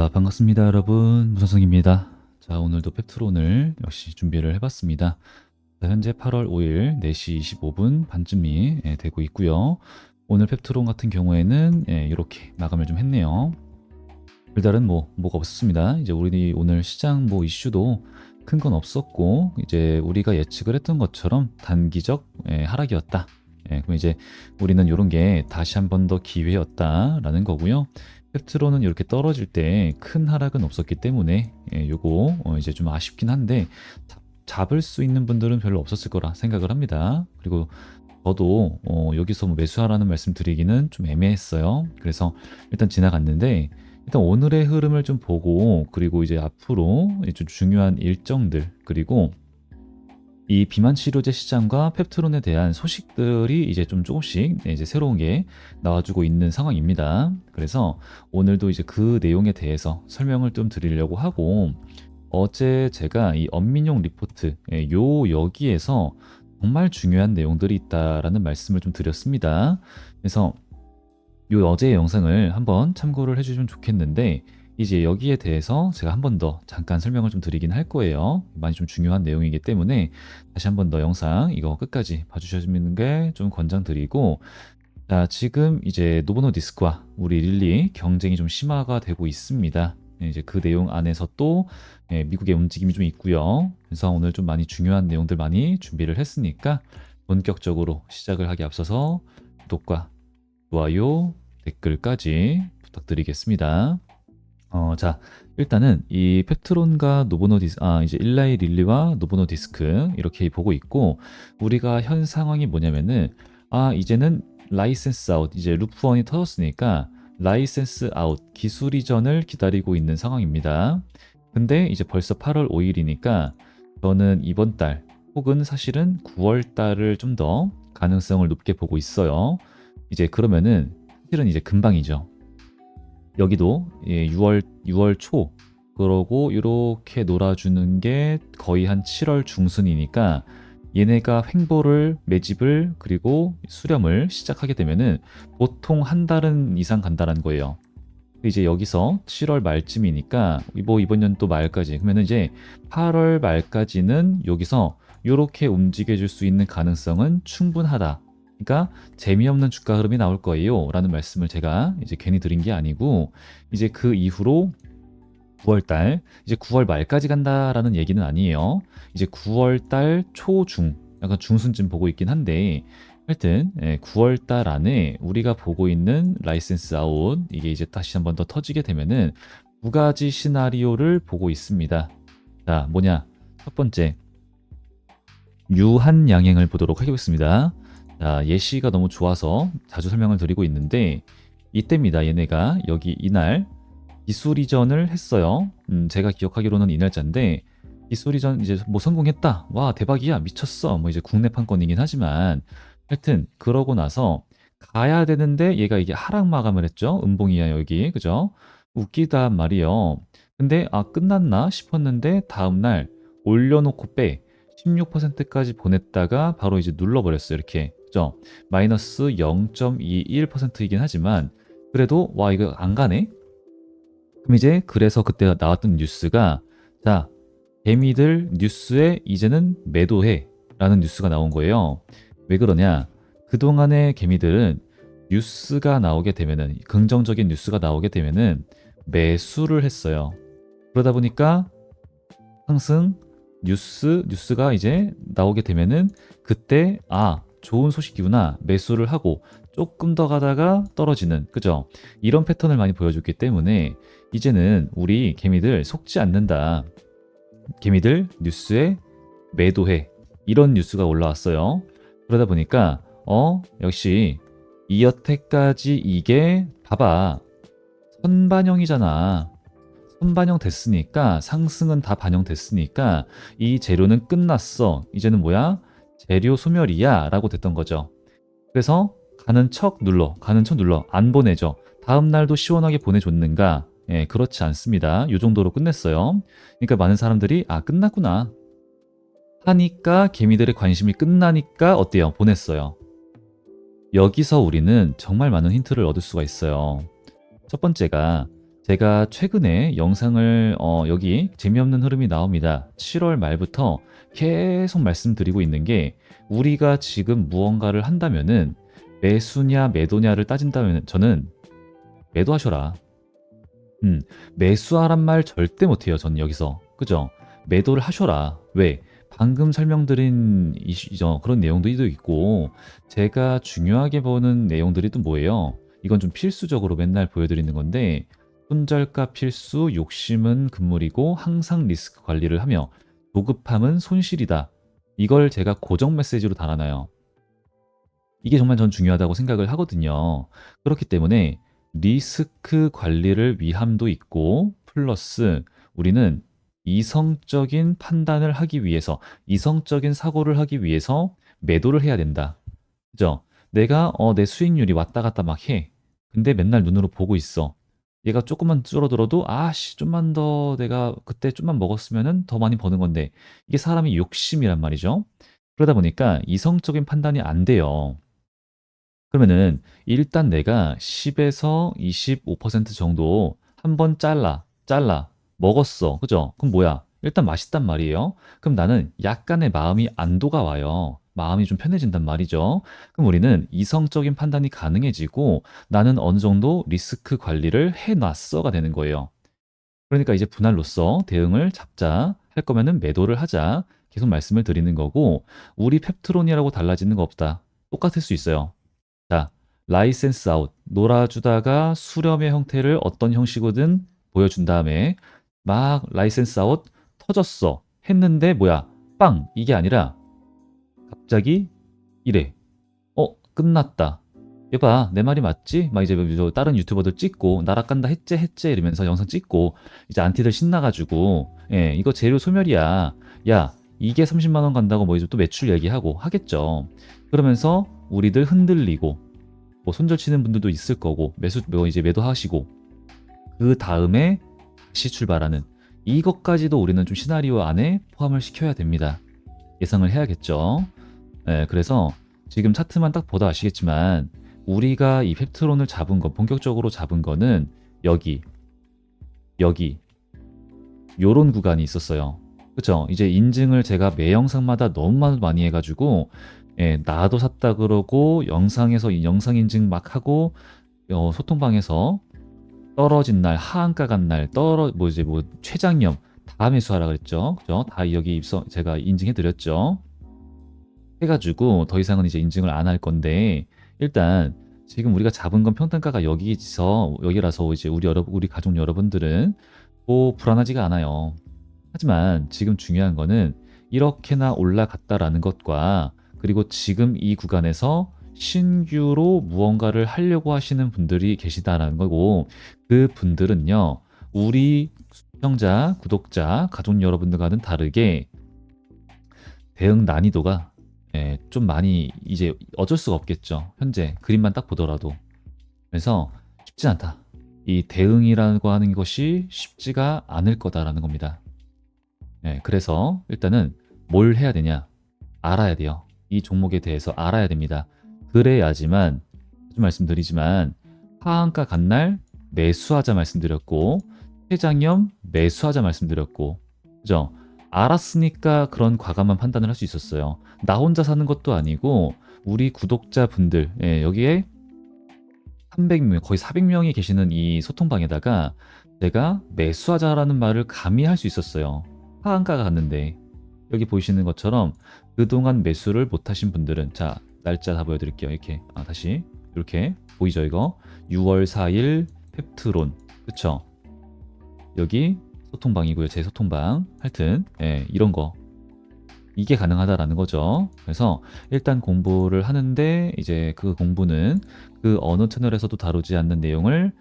자, 반갑습니다, 여러분. 무선성입니다. 자, 오늘도 펩트론을 역시 준비를 해봤습니다. 자, 현재 8월 5일 4시 25분 반쯤이 예, 되고 있고요. 오늘 펩트론 같은 경우에는 예, 이렇게 마감을 좀 했네요. 별다른 뭐 뭐가 없었습니다. 이제 우리 오늘 시장 뭐 이슈도 큰 건 없었고 이제 우리가 예측을 했던 것처럼 단기적 예, 하락이었다. 예, 그럼 이제 우리는 이런 게 다시 한 번 더 기회였다라는 거고요. 팩트로는 이렇게 떨어질 때 큰 하락은 없었기 때문에 예, 요거 어, 이제 좀 아쉽긴 한데 잡- 잡을 수 있는 분들은 별로 없었을 거라 생각을 합니다. 그리고 저도 어, 여기서 뭐 매수하라는 말씀 드리기는 좀 애매했어요. 그래서 일단 지나갔는데 일단 오늘의 흐름을 좀 보고 그리고 이제 앞으로 좀 중요한 일정들 그리고 이 비만 치료제 시장과 펩트론에 대한 소식들이 이제 좀 조금씩 네, 이제 새로운 게 나와주고 있는 상황입니다. 그래서 오늘도 이제 그 내용에 대해서 설명을 좀 드리려고 하고 어제 제가 이 언민용 리포트 예, 요 여기에서 정말 중요한 내용들이 있다라는 말씀을 좀 드렸습니다. 그래서 요 어제의 영상을 한번 참고를 해주시면 좋겠는데 이제 여기에 대해서 제가 한 번 더 잠깐 설명을 좀 드리긴 할 거예요. 많이 좀 중요한 내용이기 때문에 다시 한 번 더 영상 이거 끝까지 봐주시는 게 좀 권장드리고 자 지금 이제 노보노 디스크와 우리 릴리 경쟁이 좀 심화가 되고 있습니다. 네, 이제 그 내용 안에서 또 예, 미국의 움직임이 좀 있고요. 그래서 오늘 좀 많이 중요한 내용들 많이 준비를 했으니까 본격적으로 시작을 하기 앞서서 구독과 좋아요, 댓글까지 부탁드리겠습니다. 어, 자, 일단은 이 펩트론과 노보노 디스, 아, 이제 일라이 릴리와 노보노 디스크 이렇게 보고 있고, 우리가 현 상황이 뭐냐면은, 아, 이제는 라이센스 아웃, 이제 루프원이 터졌으니까, 라이센스 아웃, 기술 이전을 기다리고 있는 상황입니다. 근데 이제 벌써 8월 5일이니까, 저는 이번 달, 혹은 사실은 9월 달을 좀 더 가능성을 높게 보고 있어요. 이제 그러면은, 사실은 이제 금방이죠. 여기도 예, 6월 6월 초 그러고 이렇게 놀아주는 게 거의 한 7월 중순이니까 얘네가 횡보를 매집을 그리고 수렴을 시작하게 되면은 보통 한 달은 이상 간다는 거예요. 이제 여기서 7월 말쯤이니까 뭐 이번 연도 말까지 그러면 이제 8월 말까지는 여기서 이렇게 움직여줄 수 있는 가능성은 충분하다. 그러니까 재미없는 주가 흐름이 나올 거예요. 라는 말씀을 제가 이제 괜히 드린 게 아니고, 이제 그 이후로 9월 달, 이제 9월 말까지 간다라는 얘기는 아니에요. 이제 9월 달 초중, 약간 중순쯤 보고 있긴 한데, 하여튼, 9월 달 안에 우리가 보고 있는 라이센스 아웃, 이게 이제 다시 한 번 더 터지게 되면은 두 가지 시나리오를 보고 있습니다. 자, 뭐냐. 첫 번째, 유한 양행을 보도록 하겠습니다. 자, 예시가 너무 좋아서 자주 설명을 드리고 있는데 이때입니다. 얘네가 여기 이날 기술 이전을 했어요. 음, 제가 기억하기로는 이 날짜인데 기술 이전 이제 뭐 성공했다. 와 대박이야 미쳤어. 뭐 이제 국내 판권이긴 하지만 하여튼 그러고 나서 가야 되는데 얘가 이게 하락 마감을 했죠. 음봉이야 여기 그죠? 웃기단 말이요. 근데 아 끝났나 싶었는데 다음날 올려놓고 빼 16%까지 보냈다가 바로 이제 눌러버렸어요. 이렇게 그죠? 마이너스 0.21%이긴 하지만 그래도 와 이거 안 가네? 그럼 이제 그래서 그때 나왔던 뉴스가 자 개미들 뉴스에 이제는 매도해 라는 뉴스가 나온 거예요. 왜 그러냐? 그동안의 개미들은 뉴스가 나오게 되면은 긍정적인 뉴스가 나오게 되면은 매수를 했어요. 그러다 보니까 상승 뉴스 뉴스가 이제 나오게 되면은 그때 아 좋은 소식이구나 매수를 하고 조금 더 가다가 떨어지는 그죠? 이런 패턴을 많이 보여줬기 때문에 이제는 우리 개미들 속지 않는다. 개미들 뉴스에 매도해. 이런 뉴스가 올라왔어요. 그러다 보니까 어 역시 이 여태까지 이게 봐봐. 선반영이잖아. 선반영 됐으니까 상승은 다 반영됐으니까 이 재료는 끝났어. 이제는 뭐야 재료 소멸이야 라고 됐던 거죠. 그래서 가는 척 눌러, 가는 척 눌러, 안 보내죠. 다음 날도 시원하게 보내줬는가? 예, 그렇지 않습니다. 이 정도로 끝냈어요. 그러니까 많은 사람들이 아 끝났구나 하니까 개미들의 관심이 끝나니까 어때요? 보냈어요. 여기서 우리는 정말 많은 힌트를 얻을 수가 있어요. 첫 번째가 제가 최근에 영상을 어, 여기 재미없는 흐름이 나옵니다. 7월 말부터 계속 말씀드리고 있는 게 우리가 지금 무언가를 한다면은 매수냐 매도냐를 따진다면 저는 매도하셔라. 음, 매수하란 말 절대 못해요. 전 여기서 그죠? 매도를 하셔라. 왜? 방금 설명드린 이슈, 그런 내용도 있고 제가 중요하게 보는 내용들이 또 뭐예요? 이건 좀 필수적으로 맨날 보여드리는 건데 손절가 필수, 욕심은 금물이고 항상 리스크 관리를 하며 조급함은 손실이다. 이걸 제가 고정 메시지로 달아놔요. 이게 정말 전 중요하다고 생각을 하거든요. 그렇기 때문에 리스크 관리를 위함도 있고 플러스 우리는 이성적인 판단을 하기 위해서 이성적인 사고를 하기 위해서 매도를 해야 된다. 그죠? 내가 어, 내 수익률이 왔다 갔다 막 해. 근데 맨날 눈으로 보고 있어. 얘가 조금만 줄어들어도 아씨 좀만 더 내가 그때 좀만 먹었으면은 더 많이 버는 건데 이게 사람이 욕심이란 말이죠. 그러다 보니까 이성적인 판단이 안 돼요. 그러면은 일단 내가 10 에서 25% 정도 한번 잘라, 잘라, 먹었어. 그죠? 그럼 뭐야? 일단 맛있단 말이에요. 그럼 나는 약간의 마음이 안도가 와요. 마음이 좀 편해진단 말이죠. 그럼 우리는 이성적인 판단이 가능해지고 나는 어느 정도 리스크 관리를 해놨어가 되는 거예요. 그러니까 이제 분할로서 대응을 잡자. 할 거면은 매도를 하자. 계속 말씀을 드리는 거고 우리 펩트론이라고 달라지는 거 없다. 똑같을 수 있어요. 자, 라이센스 아웃. 놀아주다가 수렴의 형태를 어떤 형식이든 보여준 다음에 막 라이센스 아웃 터졌어. 했는데 뭐야? 빵! 이게 아니라 갑자기 이래. 어, 끝났다. 얘봐, 내 말이 맞지? 막 이제 뭐 다른 유튜버들 찍고 날아간다 했제 했제 이러면서 영상 찍고 이제 안티들 신나가지고 예, 이거 재료 소멸이야. 야, 이게 30만 원 간다고 뭐 이제 또 매출 얘기하고 하겠죠. 그러면서 우리들 흔들리고 뭐 손절 치는 분들도 있을 거고 매수 뭐 이제 매도하시고 그 다음에 다시 출발하는 이것까지도 우리는 좀 시나리오 안에 포함을 시켜야 됩니다. 예상을 해야겠죠. 네, 그래서 지금 차트만 딱 보다 아시겠지만 우리가 이 펩트론을 잡은 거 본격적으로 잡은 거는 여기 여기 요런 구간이 있었어요. 그쵸? 이제 인증을 제가 매 영상마다 너무 많이 해가지고 예, 나도 샀다 그러고 영상에서 이 영상 인증 막 하고 어, 소통방에서 떨어진 날 하한가 간 날 떨어 뭐 이제 뭐 최장염 다 매수하라 그랬죠. 그죠? 다 여기 입성 제가 인증해 드렸죠. 해가지고 더 이상은 이제 인증을 안 할 건데 일단 지금 우리가 잡은 건 평단가가 여기서 여기라서 이제 우리 여러분 우리 가족 여러분들은 뭐 불안하지가 않아요. 하지만 지금 중요한 거는 이렇게나 올라갔다라는 것과 그리고 지금 이 구간에서 신규로 무언가를 하려고 하시는 분들이 계시다라는 거고 그 분들은요 우리 시청자, 구독자, 가족 여러분들과는 다르게 대응 난이도가 예, 좀 많이 이제 어쩔 수가 없겠죠. 현재 그림만 딱 보더라도. 그래서 쉽지 않다. 이 대응이라고 하는 것이 쉽지가 않을 거다라는 겁니다. 예, 그래서 일단은 뭘 해야 되냐? 알아야 돼요. 이 종목에 대해서 알아야 됩니다. 그래야지만 좀 말씀드리지만 하한가 간날 매수하자 말씀드렸고 회장염 매수하자 말씀드렸고 그죠? 알았으니까 그런 과감한 판단을 할 수 있었어요. 나 혼자 사는 것도 아니고 우리 구독자분들 예, 여기에 300명 거의 400명이 계시는 이 소통방에다가 제가 매수하자라는 말을 감히 할 수 있었어요. 하한가가 갔는데 여기 보이시는 것처럼 그동안 매수를 못하신 분들은 자 날짜 다 보여드릴게요. 이렇게 아, 다시 이렇게 보이죠 이거 6월 4일 펩트론 그쵸? 여기 소통방이고요. 제 소통방. 하여튼 예, 이런 거 이게 가능하다라는 거죠. 그래서 일단 공부를 하는데 이제 그 공부는 그 어느 채널에서도 다루지 않는 내용을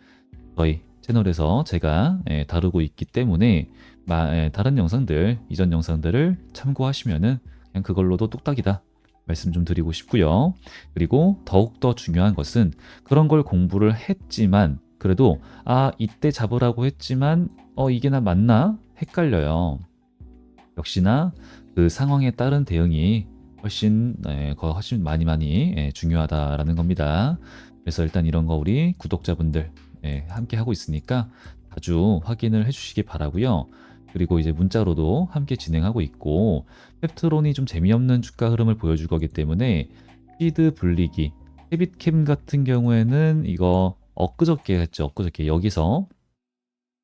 저희 채널에서 제가 예, 다루고 있기 때문에 마, 예, 다른 영상들 이전 영상들을 참고하시면은 그냥 그걸로도 뚝딱이다 말씀 좀 드리고 싶고요. 그리고 더욱더 중요한 것은 그런 걸 공부를 했지만 그래도 아 이때 잡으라고 했지만 어 이게 나 맞나 헷갈려요. 역시나 그 상황에 따른 대응이 훨씬 네, 훨씬 많이 많이 예, 중요하다라는 겁니다. 그래서 일단 이런 거 우리 구독자분들 예, 함께 하고 있으니까 자주 확인을 해주시기 바라고요. 그리고 이제 문자로도 함께 진행하고 있고 펩트론이 좀 재미없는 주가 흐름을 보여줄 거기 때문에 시드 불리기 헤빗캠 같은 경우에는 이거 엊그저께 했죠. 엊그저께 여기서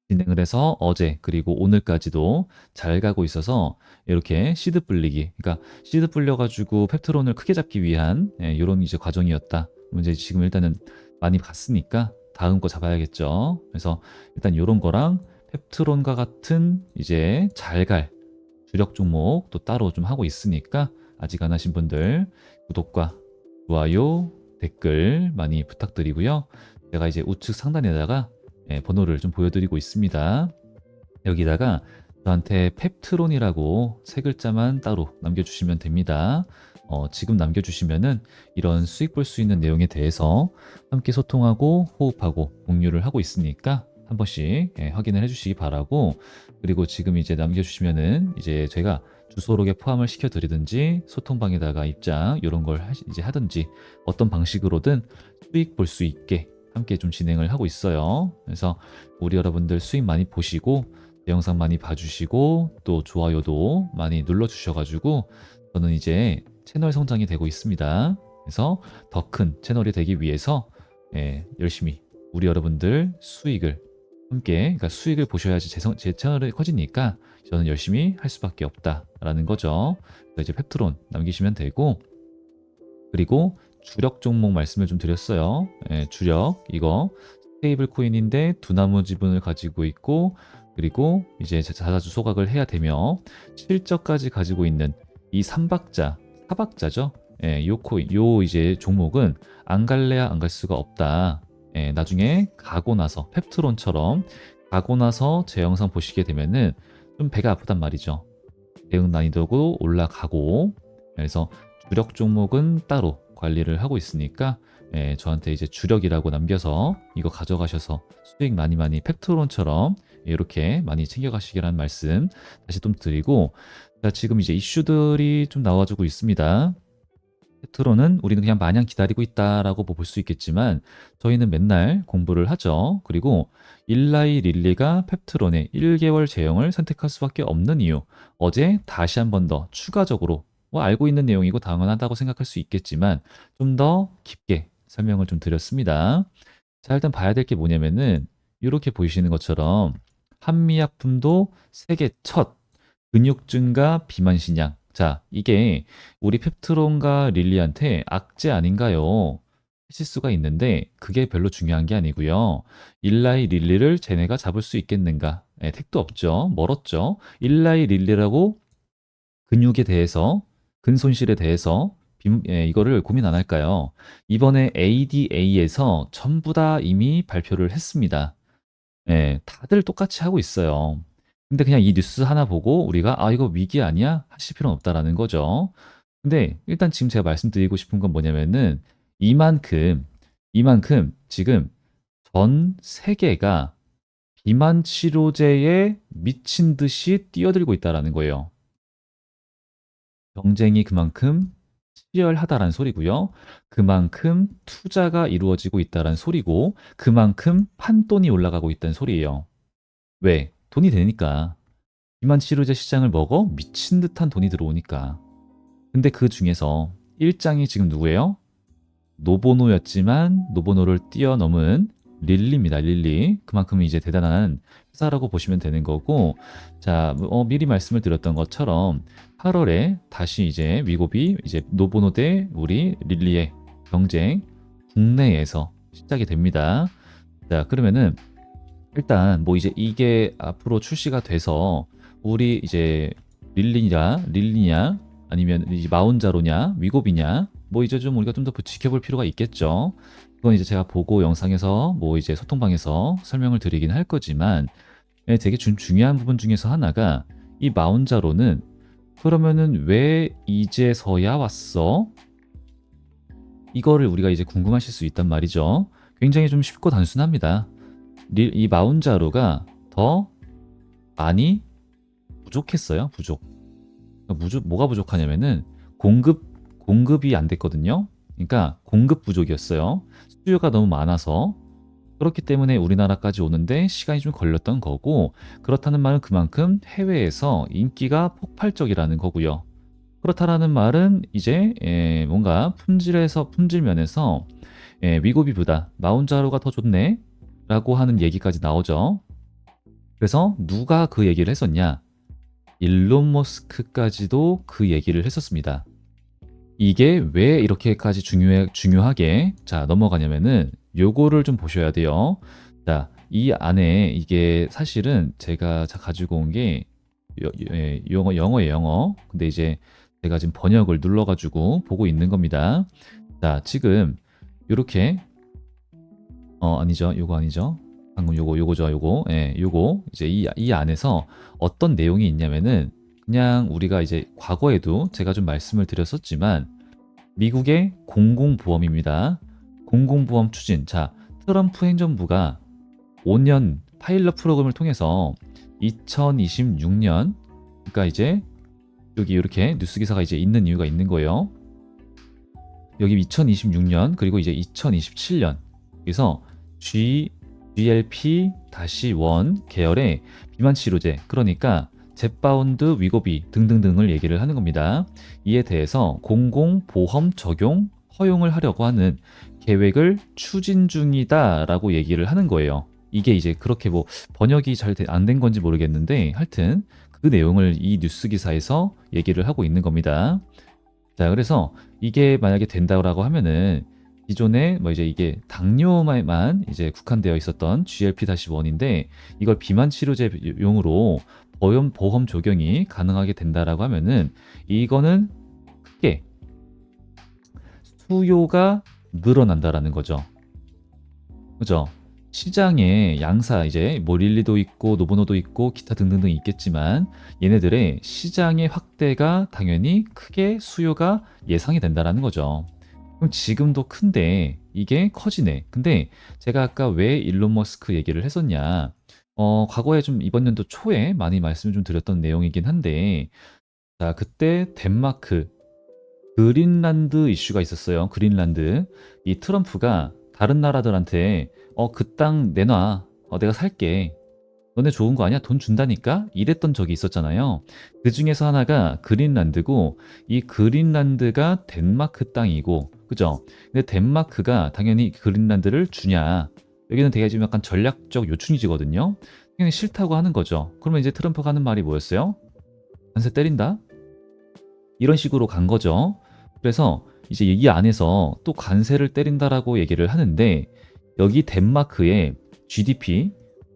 진행을 해서 어제 그리고 오늘까지도 잘 가고 있어서 이렇게 시드 불리기 그러니까 시드 불려가지고 펩트론을 크게 잡기 위한 이런 이제 과정이었다. 이제 지금 일단은 많이 봤으니까 다음 거 잡아야겠죠. 그래서 일단 이런 거랑 펩트론과 같은 이제 잘 갈 주력 종목 또 따로 좀 하고 있으니까 아직 안 하신 분들 구독과 좋아요, 댓글 많이 부탁드리고요. 제가 이제 우측 상단에다가 예, 번호를 좀 보여드리고 있습니다. 여기다가 저한테 펩트론이라고 세 글자만 따로 남겨주시면 됩니다. 어, 지금 남겨주시면은 이런 수익 볼 수 있는 내용에 대해서 함께 소통하고 호흡하고 공유를 하고 있으니까 한 번씩 예, 확인을 해주시기 바라고 그리고 지금 이제 남겨주시면은 이제 제가 주소록에 포함을 시켜드리든지 소통방에다가 입장 이런 걸 하, 이제 하든지 어떤 방식으로든 수익 볼 수 있게 함께 좀 진행을 하고 있어요. 그래서 우리 여러분들 수익 많이 보시고 영상 많이 봐주시고 또 좋아요도 많이 눌러주셔가지고 저는 이제 채널 성장이 되고 있습니다. 그래서 더 큰 채널이 되기 위해서 예, 열심히 우리 여러분들 수익을 함께 그러니까 수익을 보셔야지 제, 성, 제 채널이 커지니까 저는 열심히 할 수밖에 없다라는 거죠. 이제 펩트론 남기시면 되고 그리고 주력 종목 말씀을 좀 드렸어요. 예, 주력 이거 스테이블 코인인데 두나무 지분을 가지고 있고 그리고 이제 자사주 소각을 해야 되며 실적까지 가지고 있는 이 삼박자 사박자죠. 예, 요 코인 요 이제 종목은 안 갈래야 안 갈 수가 없다. 예, 나중에 가고 나서 펩트론처럼 가고 나서 제 영상 보시게 되면은 좀 배가 아프단 말이죠. 대응 난이도고 올라가고 그래서 주력 종목은 따로 관리를 하고 있으니까 예, 저한테 이제 주력이라고 남겨서 이거 가져가셔서 수익 많이 많이 팩트론처럼 이렇게 많이 챙겨가시기라는 말씀 다시 좀 드리고 자, 지금 이제 이슈들이 좀 나와주고 있습니다. 팩트론은 우리는 그냥 마냥 기다리고 있다라고 뭐볼수 있겠지만 저희는 맨날 공부를 하죠. 그리고 일라이 릴리가 펩트론의 1개월 제형을 선택할 수밖에 없는 이유 어제 다시 한 번 더 추가적으로 뭐 알고 있는 내용이고 당연하다고 생각할 수 있겠지만 좀 더 깊게 설명을 좀 드렸습니다. 자, 일단 봐야 될 게 뭐냐면은 이렇게 보이시는 것처럼 한미약품도 세계 첫 근육 증가 비만 신약. 자, 이게 우리 펩트론과 릴리한테 악재 아닌가요? 하실 수가 있는데 그게 별로 중요한 게 아니고요. 일라이 릴리를 쟤네가 잡을 수 있겠는가? 네, 택도 없죠. 멀었죠. 일라이 릴리라고 근육에 대해서 근손실에 대해서 빔, 예, 이거를 고민 안 할까요? 이번에 ADA에서 전부 다 이미 발표를 했습니다. 예, 다들 똑같이 하고 있어요. 근데 그냥 이 뉴스 하나 보고 우리가 아 이거 위기 아니야? 하실 필요는 없다라는 거죠. 근데 일단 지금 제가 말씀드리고 싶은 건 뭐냐면은 이만큼 이만큼 지금 전 세계가 비만 치료제에 미친 듯이 뛰어들고 있다라는 거예요. 경쟁이 그만큼 치열하다라는 소리고요. 그만큼 투자가 이루어지고 있다라는 소리고 그만큼 판돈이 올라가고 있다는 소리예요. 왜? 돈이 되니까. 비만 치료제 시장을 먹어 미친 듯한 돈이 들어오니까. 근데 그 중에서 일장이 지금 누구예요? 노보노였지만 노보노를 뛰어넘은 릴리입니다. 릴리. 그만큼 이제 대단한 회사라고 보시면 되는 거고, 자, 어, 미리 말씀을 드렸던 것처럼 8월에 다시 이제 위고비 이제 노보노 대 우리 릴리의 경쟁 국내에서 시작이 됩니다. 자, 그러면은 일단 뭐 이제 이게 앞으로 출시가 돼서 우리 이제 릴리냐, 릴리냐, 아니면 이제 마운자로냐, 위고비냐, 뭐 이제 좀 우리가 좀 더 지켜볼 필요가 있겠죠. 그건 이제 제가 보고 영상에서 뭐 이제 소통방에서 설명을 드리긴 할 거지만 예, 되게 중, 중요한 부분 중에서 하나가 이 마운자로는 그러면은 왜 이제서야 왔어? 이거를 우리가 이제 궁금하실 수 있단 말이죠. 굉장히 좀 쉽고 단순합니다. 이 마운자로가 더 많이 부족했어요. 부족. 무조, 뭐가 부족하냐면은 공급 공급이 안 됐거든요. 그러니까 공급 부족이었어요. 수요가 너무 많아서 그렇기 때문에 우리나라까지 오는데 시간이 좀 걸렸던 거고 그렇다는 말은 그만큼 해외에서 인기가 폭발적이라는 거고요. 그렇다라는 말은 이제 에, 뭔가 품질에서 품질 면에서 에, 위고비보다 마운자로가 더 좋네 라고 하는 얘기까지 나오죠. 그래서 누가 그 얘기를 했었냐? 일론 머스크까지도 그 얘기를 했었습니다. 이게 왜 이렇게까지 중요해, 중요하게 자 넘어가냐면은 요거를 좀 보셔야 돼요. 자, 이 안에 이게 사실은 제가 자 가지고 온게 예, 영어 영어예요, 영어. 근데 이제 제가 지금 번역을 눌러 가지고 보고 있는 겁니다. 자, 지금 요렇게 어 아니죠. 요거 아니죠. 방금 요거 요거죠. 요거. 예, 요거 이제 이, 이 안에서 어떤 내용이 있냐면은 그냥 우리가 이제 과거에도 제가 좀 말씀을 드렸었지만 미국의 공공보험입니다. 공공보험 추진. 자, 트럼프 행정부가 5년 파일럿 프로그램을 통해서 2026년 그러니까 이제 여기 이렇게 뉴스 기사가 이제 있는 이유가 있는 거예요. 여기 2026년 그리고 이제 2027년 그래서 G GLP-1 계열의 비만 치료제 그러니까 젯바운드 위고비 등등등을 얘기를 하는 겁니다. 이에 대해서 공공보험 적용 허용을 하려고 하는 계획을 추진 중이다 라고 얘기를 하는 거예요. 이게 이제 그렇게 뭐 번역이 잘 안 된 건지 모르겠는데 하여튼 그 내용을 이 뉴스 기사에서 얘기를 하고 있는 겁니다. 자, 그래서 이게 만약에 된다고 하면은 기존에 뭐 이제 이게 당뇨만 이제 국한되어 있었던 GLP-1인데 이걸 비만 치료제용으로 보험 보험 적용이 가능하게 된다라고 하면은 이거는 크게 수요가 늘어난다라는 거죠. 그죠? 시장에 양사 이제 뭐 릴리도 있고 노보노도 있고 기타 등등등 있겠지만 얘네들의 시장의 확대가 당연히 크게 수요가 예상이 된다라는 거죠. 그럼 지금도 큰데 이게 커지네. 근데 제가 아까 왜 일론 머스크 얘기를 했었냐? 어, 과거에 좀 이번 연도 초에 많이 말씀을 좀 드렸던 내용이긴 한데, 자, 그때 덴마크, 그린란드 이슈가 있었어요. 그린란드. 이 트럼프가 다른 나라들한테, 어, 그 땅 내놔. 어, 내가 살게. 너네 좋은 거 아니야? 돈 준다니까? 이랬던 적이 있었잖아요. 그 중에서 하나가 그린란드고, 이 그린란드가 덴마크 땅이고, 그죠? 근데 덴마크가 당연히 그린란드를 주냐? 여기는 되게 지금 약간 전략적 요충지거든요. 그냥 싫다고 하는 거죠. 그러면 이제 트럼프가 하는 말이 뭐였어요? 관세 때린다? 이런 식으로 간 거죠. 그래서 이제 이 안에서 또 관세를 때린다라고 얘기를 하는데 여기 덴마크의 GDP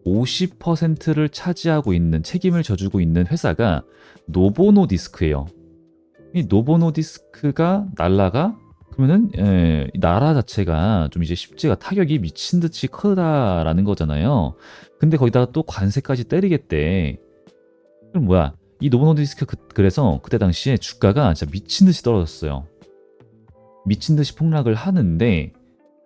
50%를 차지하고 있는 책임을 져주고 있는 회사가 노보노디스크예요. 이 노보노디스크가 날라가 그러면은 예, 나라 자체가 좀 이제 십지가 타격이 미친 듯이 크다라는 거잖아요. 근데 거기다가 또 관세까지 때리겠대. 그럼 뭐야? 이 노보노디스크 그, 그래서 그때 당시에 주가가 진짜 미친 듯이 떨어졌어요. 미친 듯이 폭락을 하는데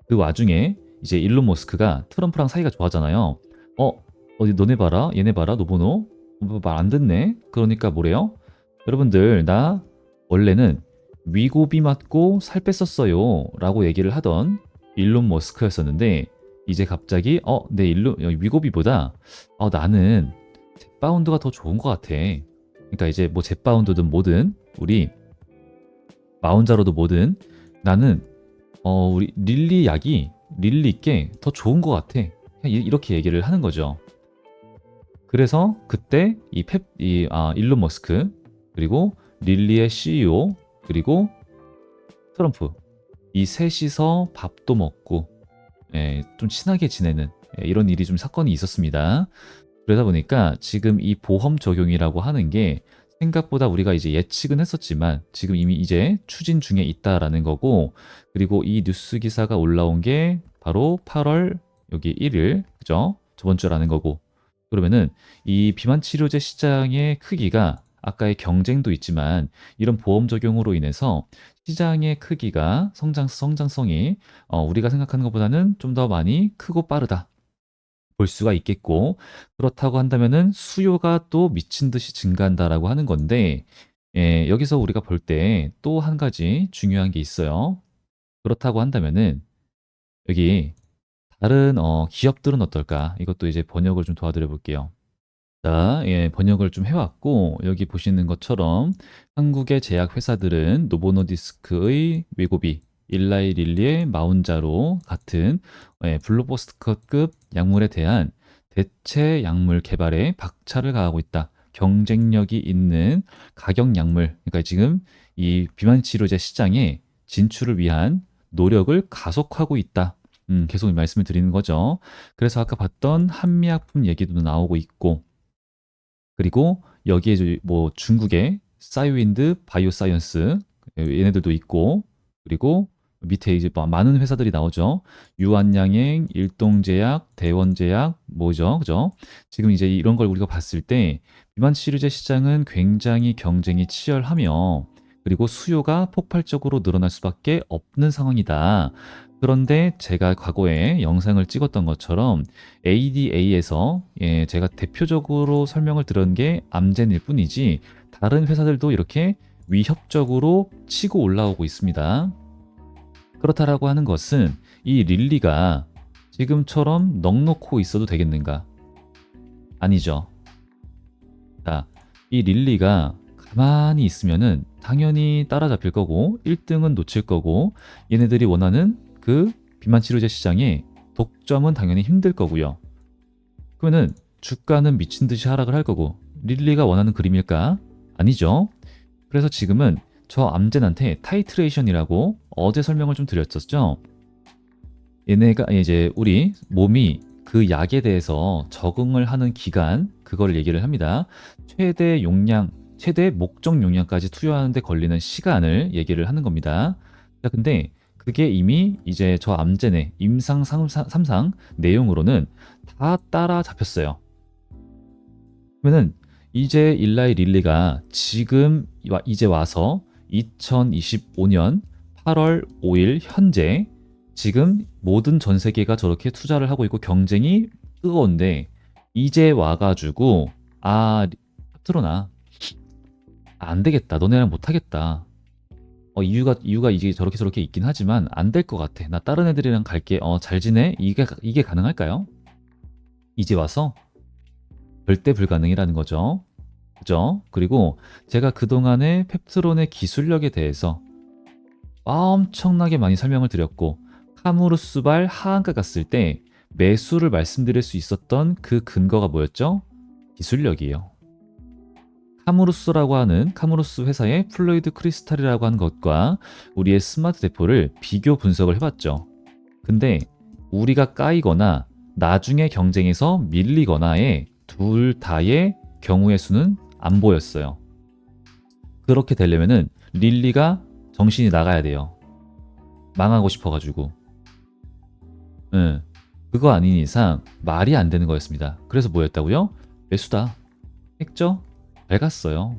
그 와중에 이제 일론 머스크가 트럼프랑 사이가 좋아하잖아요. 어 어디 너네 봐라 얘네 봐라 노보노 뭐말안 듣네. 그러니까 뭐래요? 여러분들 나 원래는 위고비 맞고 살 뺐었어요 라고 얘기를 하던 일론 머스크였었는데 이제 갑자기 어, 내 일론 위고비보다 어, 나는 젯바운드가 더 좋은 것 같아. 그러니까 이제 뭐 젯바운드든 뭐든 우리 마운자로도 뭐든 나는 어, 우리 릴리 약이 릴리 있게 더 좋은 것 같아. 이렇게 얘기를 하는 거죠. 그래서 그때 이 펩, 이, 아, 일론 머스크 그리고 릴리의 CEO 그리고 트럼프 이 셋이서 밥도 먹고 예, 좀 친하게 지내는 예, 이런 일이 좀 사건이 있었습니다. 그러다 보니까 지금 이 보험 적용이라고 하는 게 생각보다 우리가 이제 예측은 했었지만 지금 이미 이제 추진 중에 있다라는 거고 그리고 이 뉴스 기사가 올라온 게 바로 8월 여기 1일 그죠? 저번 주라는 거고 그러면은 이 비만 치료제 시장의 크기가 아까의 경쟁도 있지만 이런 보험 적용으로 인해서 시장의 크기가 성장 성장성이 어, 우리가 생각하는 것보다는 좀 더 많이 크고 빠르다. 볼 수가 있겠고 그렇다고 한다면은 수요가 또 미친 듯이 증가한다라고 하는 건데 예, 여기서 우리가 볼 때 또 한 가지 중요한 게 있어요. 그렇다고 한다면은 여기 다른 어, 기업들은 어떨까? 이것도 이제 번역을 좀 도와드려 볼게요. 자, 예, 번역을 좀 해왔고 여기 보시는 것처럼 한국의 제약 회사들은 노보노디스크의 웨고비, 일라이 릴리의 마운자로 같은 예, 블록버스터급 약물에 대한 대체 약물 개발에 박차를 가하고 있다. 경쟁력이 있는 가격 약물, 그러니까 지금 이 비만 치료제 시장에 진출을 위한 노력을 가속하고 있다. 음, 계속 말씀을 드리는 거죠. 그래서 아까 봤던 한미약품 얘기도 나오고 있고, 그리고 여기에 뭐 중국의 사이윈드 바이오사이언스 얘네들도 있고, 그리고 밑에 이제 뭐 많은 회사들이 나오죠. 유한양행, 일동제약, 대원제약, 뭐죠, 그죠? 지금 이제 이런 걸 우리가 봤을 때 비만 치료제 시장은 굉장히 경쟁이 치열하며 그리고 수요가 폭발적으로 늘어날 수밖에 없는 상황이다. 그런데 제가 과거에 영상을 찍었던 것처럼 ADA에서 예, 제가 대표적으로 설명을 들은 게 암젠일 뿐이지 다른 회사들도 이렇게 위협적으로 치고 올라오고 있습니다. 그렇다라고 하는 것은 이 릴리가 지금처럼 넉넉고 있어도 되겠는가? 아니죠. 자, 이 릴리가 가만히 있으면은 당연히 따라잡힐 거고 1등은 놓칠 거고 얘네들이 원하는 그 비만 치료제 시장에 독점은 당연히 힘들 거고요. 그러면은 주가는 미친 듯이 하락을 할 거고 릴리가 원하는 그림일까? 아니죠. 그래서 지금은 저 암젠한테 타이트레이션이라고 어제 설명을 좀 드렸었죠. 얘네가 이제 우리 몸이 그 약에 대해서 적응을 하는 기간 그거를 얘기를 합니다. 최대 용량, 최대 목적 용량까지 투여하는데 걸리는 시간을 얘기를 하는 겁니다. 자, 근데 그게 이미 이제 저 암젠의 임상 3상 내용으로는 다 따라잡혔어요. 그러면은 이제 일라이 릴리가 지금 이제 와서 2025년 8월 5일 현재 지금 모든 전 세계가 저렇게 투자를 하고 있고 경쟁이 뜨거운데 이제 와가지고 아 트로나. 안 되겠다. 너네랑 못하겠다 어 이유가 이유가 이게 저렇게 저렇게 있긴 하지만 안 될 것 같아 나 다른 애들이랑 갈게 어 잘 지내 이게 이게 가능할까요? 이제 와서 절대 불가능이라는 거죠 그죠? 그리고 제가 그동안의 펩트론의 기술력에 대해서 엄청나게 많이 설명을 드렸고 카무르스발 하한가 갔을 때 매수를 말씀드릴 수 있었던 그 근거가 뭐였죠? 기술력이에요. 카무루스라고 하는 카무루스 회사의 플로이드 크리스탈이라고 하는 것과 우리의 스마트 대포를 비교 분석을 해봤죠. 근데 우리가 까이거나 나중에 경쟁에서 밀리거나의 둘 다의 경우의 수는 안 보였어요. 그렇게 되려면은 릴리가 정신이 나가야 돼요. 망하고 싶어가지고. 응. 그거 아닌 이상 말이 안 되는 거였습니다. 그래서 뭐였다고요? 매수다. 했죠? 잘 갔어요.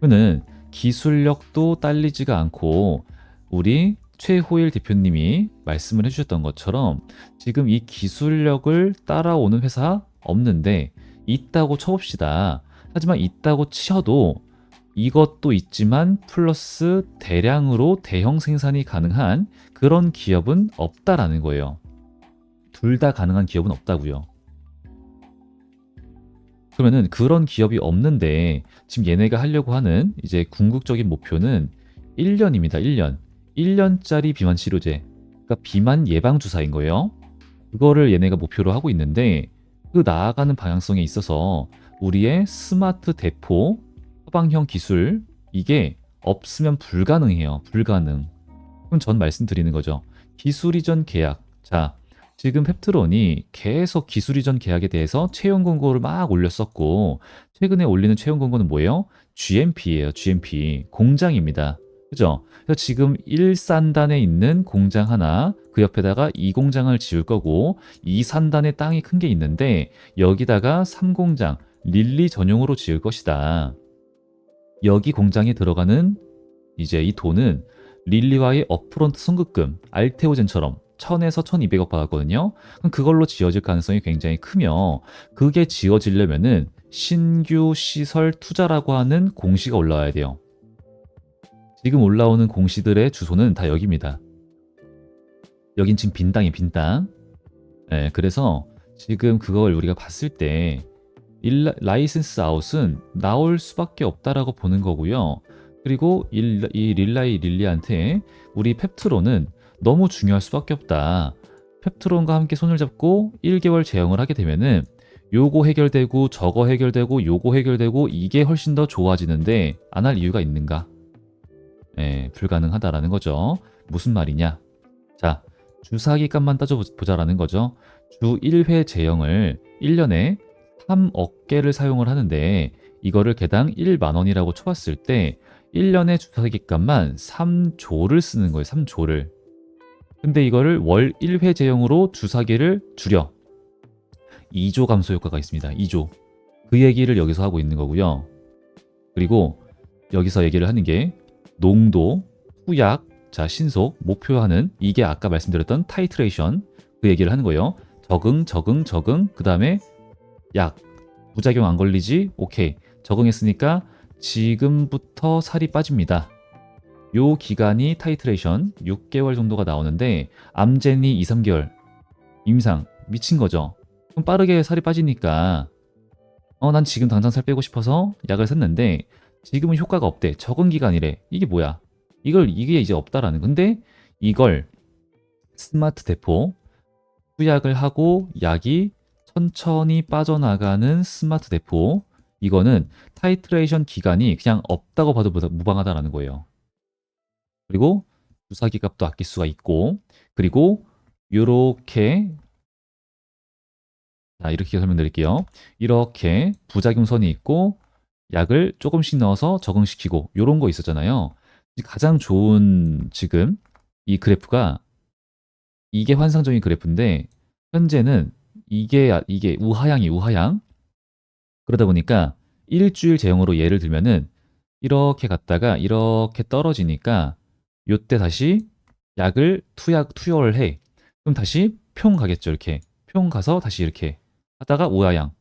그는 기술력도 딸리지가 않고 우리 최호일 대표님이 말씀을 해주셨던 것처럼 지금 이 기술력을 따라오는 회사 없는데 있다고 쳐봅시다. 하지만 있다고 치셔도 이것도 있지만 플러스 대량으로 대형 생산이 가능한 그런 기업은 없다라는 거예요. 둘 다 가능한 기업은 없다고요. 그러면은 그런 기업이 없는데 지금 얘네가 하려고 하는 이제 궁극적인 목표는 1년입니다. 1년. 1년짜리 비만 치료제. 그러니까 비만 예방 주사인 거예요. 그거를 얘네가 목표로 하고 있는데 그 나아가는 방향성에 있어서 우리의 스마트 대포 처방형 기술 이게 없으면 불가능해요. 불가능. 그럼 전 말씀드리는 거죠. 기술 이전 계약. 자, 지금 펩트론이 계속 기술 이전 계약에 대해서 채용 공고를 막 올렸었고 최근에 올리는 채용 공고는 뭐예요? GMP예요. GMP. 공장입니다. 그죠? 그래서 지금 1산단에 있는 공장 하나, 그 옆에다가 2공장을 지을 거고 2산단에 땅이 큰 게 있는데 여기다가 3공장, 릴리 전용으로 지을 것이다. 여기 공장에 들어가는 이제 이 돈은 릴리와의 업프론트 선급금, 알테오젠처럼 1000에서 1200억 받았거든요. 그럼 그걸로 지어질 가능성이 굉장히 크며 그게 지어지려면은 신규 시설 투자라고 하는 공시가 올라와야 돼요. 지금 올라오는 공시들의 주소는 다 여기입니다. 여긴 지금 빈 땅이 빈 땅. 네, 그래서 지금 그걸 우리가 봤을 때 일, 라이센스 아웃은 나올 수밖에 없다라고 보는 거고요. 그리고 일, 이 릴라이 릴리한테 우리 펩트론은 너무 중요할 수밖에 없다. 펩트론과 함께 손을 잡고 1개월 제형을 하게 되면은 요거 해결되고 저거 해결되고 요거 해결되고 이게 훨씬 더 좋아지는데 안 할 이유가 있는가? 예, 불가능하다라는 거죠. 무슨 말이냐? 자, 주사기 값만 따져보자라는 거죠. 주 1회 제형을 1년에 3억 개를 사용을 하는데 이거를 개당 1만 원이라고 쳐봤을 때 1년에 주사기 값만 3조를 쓰는 거예요. 3조를. 근데 이거를 월 1회 제형으로 주사기를 줄여. 2조 감소 효과가 있습니다. 2조. 그 얘기를 여기서 하고 있는 거고요. 그리고 여기서 얘기를 하는 게 농도, 후약, 자 신속, 목표하는 이게 아까 말씀드렸던 타이트레이션 그 얘기를 하는 거예요. 적응, 적응, 적응. 그 다음에 약 부작용 안 걸리지? 오케이. 적응했으니까 지금부터 살이 빠집니다. 요 기간이 타이트레이션 6개월 정도가 나오는데 암젠이 2, 3개월 임상 미친 거죠. 좀 빠르게 살이 빠지니까 어 난 지금 당장 살 빼고 싶어서 약을 샀는데 지금은 효과가 없대. 적응 기간이래. 이게 뭐야? 이걸 이게 이제 없다라는 건데 이걸 스마트 대포 투약을 하고 약이 천천히 빠져나가는 스마트 대포 이거는 타이트레이션 기간이 그냥 없다고 봐도 무방하다라는 거예요. 그리고 주사기 값도 아낄 수가 있고 그리고 요렇게 자 이렇게 설명드릴게요. 이렇게 부작용선이 있고 약을 조금씩 넣어서 적응시키고 요런 거 있었잖아요. 가장 좋은 지금 이 그래프가 이게 환상적인 그래프인데 현재는 이게 이게 우하향이 우하향 그러다 보니까 일주일 제형으로 예를 들면은 이렇게 갔다가 이렇게 떨어지니까 요때 다시 약을 투약 투여를 해 그럼 다시 평 가겠죠 이렇게 평 가서 다시 이렇게 하다가 우하향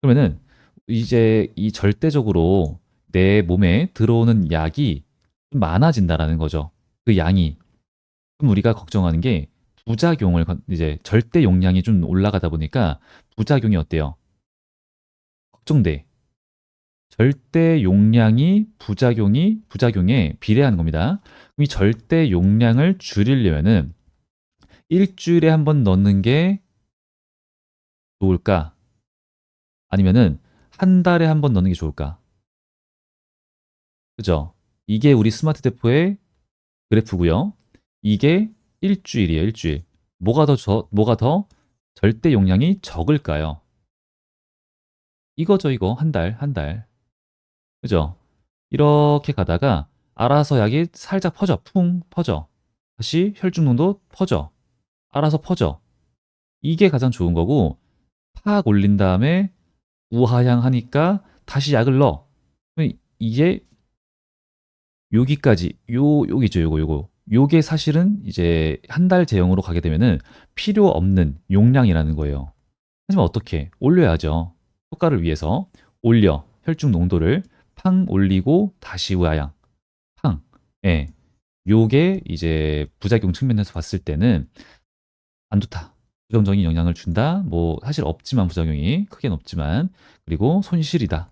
그러면은 이제 이 절대적으로 내 몸에 들어오는 약이 많아진다라는 거죠. 그 양이. 그럼 우리가 걱정하는 게 부작용을 이제 절대 용량이 좀 올라가다 보니까 부작용이 어때요? 걱정돼. 절대 용량이 부작용이 부작용에 비례하는 겁니다. 이 절대 용량을 줄이려면은 일주일에 한 번 넣는 게 좋을까? 아니면은 한 달에 한 번 넣는 게 좋을까? 그죠? 이게 우리 스마트 대포의 그래프고요. 이게 일주일이에요, 일주일. 뭐가 더 저, 뭐가 더 절대 용량이 적을까요? 이거죠, 이거. 한 달, 한 달. 그죠? 이렇게 가다가 알아서 약이 살짝 퍼져, 풍 퍼져. 다시 혈중 농도 퍼져. 알아서 퍼져. 이게 가장 좋은 거고 팍 올린 다음에 우하향 하니까 다시 약을 넣어. 이게 여기까지 요 여기죠 요거 요거 요게 사실은 이제 한 달 제형으로 가게 되면은 필요 없는 용량이라는 거예요. 하지만 어떻게 올려야죠. 효과를 위해서 올려 혈중 농도를 팡 올리고 다시 우하향 팡 예. 요게 이제 부작용 측면에서 봤을 때는 안 좋다. 부정적인 영향을 준다. 뭐 사실 없지만 부작용이 크게는 없지만 그리고 손실이다.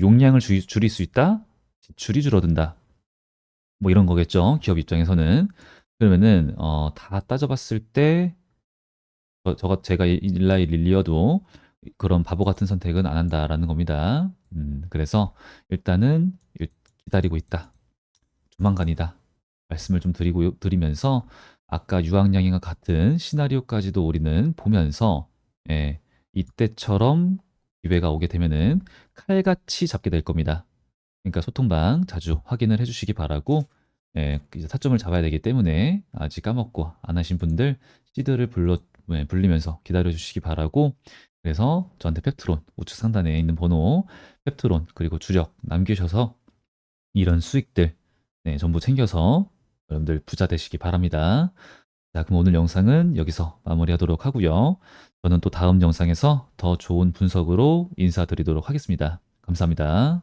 용량을 줄, 줄일 수 있다. 지출이 줄어든다. 뭐 이런 거겠죠. 기업 입장에서는. 그러면은 어, 다 따져봤을 때 저, 저 제가 일라이 릴리어도 그런 바보 같은 선택은 안 한다라는 겁니다. 음, 그래서 일단은 기다리고 있다. 조만간이다. 말씀을 좀 드리고 드리면서 아까 유황량인과 같은 시나리오까지도 우리는 보면서 예, 이때처럼 기회가 오게 되면은 칼같이 잡게 될 겁니다. 그러니까 소통방 자주 확인을 해주시기 바라고 예, 이제 타점을 잡아야 되기 때문에 아직 까먹고 안 하신 분들 시드를 불러 예, 불리면서 기다려 주시기 바라고 그래서 저한테 펩트론 우측 상단에 있는 번호 펩트론 그리고 주력 남기셔서 이런 수익들 네, 전부 챙겨서 여러분들 부자 되시기 바랍니다. 자, 그럼 오늘 영상은 여기서 마무리하도록 하고요. 저는 또 다음 영상에서 더 좋은 분석으로 인사드리도록 하겠습니다. 감사합니다.